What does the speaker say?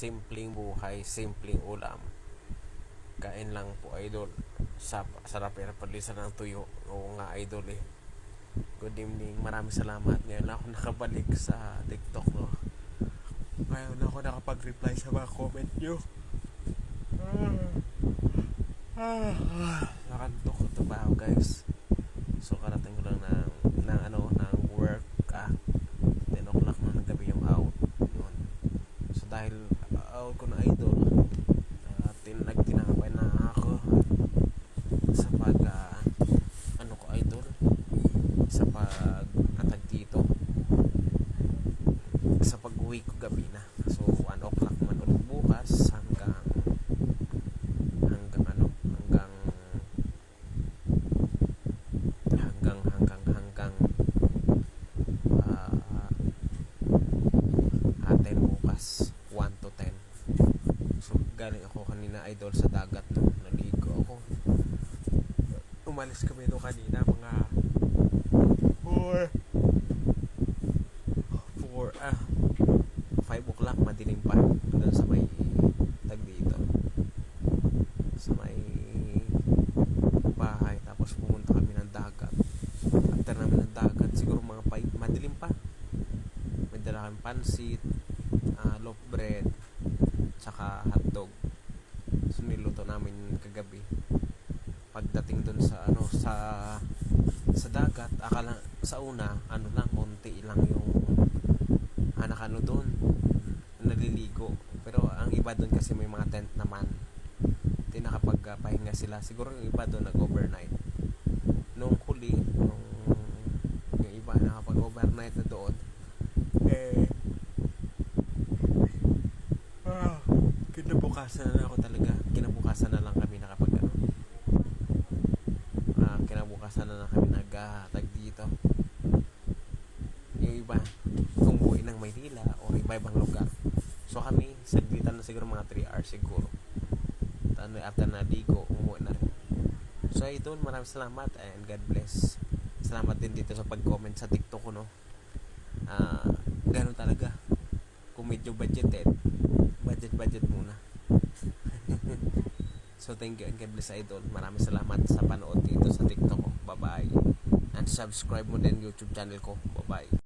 simpleng buhay, simpleng ulam. Kain lang po idol. Sa sarap yan palisan ng tuyo. Oo nga idol eh. Good evening. Maraming salamat. Ngayon ako nakabalik sa TikTok no. Ngayon ako nakapag-reply sa mga comment nyo. Nakantok ko trabaho guys. So karating ko lang ng, ng ano, ng work ah. 10 o'clock na ng gabi yung out. Yun. So dahil out ko na idol, uh, tin nagtinapay na ako sa pag ah, ano ko idol sa pag katag dito sa pag uwi ko gabi na so 1 o'clock man ulit bukas hanggang hanggang ano hanggang hanggang hanggang hanggang ah atin bukas 1 to 10 so galing ako kanina idol sa dagat no? Naligo ako. Umalis kami no kanina mga 4 4 ah 5 o'clock madilim pa. Doon sa may tag dito. Sa may bahay. Tapos pumunta kami ng dagat. After namin ng dagat. Siguro mga 5 madilim pa. May dala kami pansit uh, loaf bread tsaka hotdog so niluto namin kagabi. Pagdating doon sa ano sa sa dagat akala sa una ano lang konti lang yung anak ano doon naliligo. Pero ang iba doon kasi may mga tent naman. Hindi nakapagpahinga sila. Siguro yung iba doon nag overnight nung huli nung yung iba nakapag overnight na doon eh ah, kinabukasan na ako talaga. Kinabukasan na lang kami nakapag ano ah, kinabukasan na lang kami naghatag dito. Yung iba umuwi ng Maynila o iba ibang lugar. So kami saglitan na siguro mga 3 hours siguro. Tano, after na ligo umuwi na rin. So ito maraming salamat and God bless. Salamat din dito sa pag-comment sa TikTok ko no? Ah ganun talaga. Kung medyo budgeted budget budget muna so thank you and God bless idol. Maraming salamat sa panood dito sa TikTok ko. Bye bye and subscribe mo din YouTube channel ko. Bye bye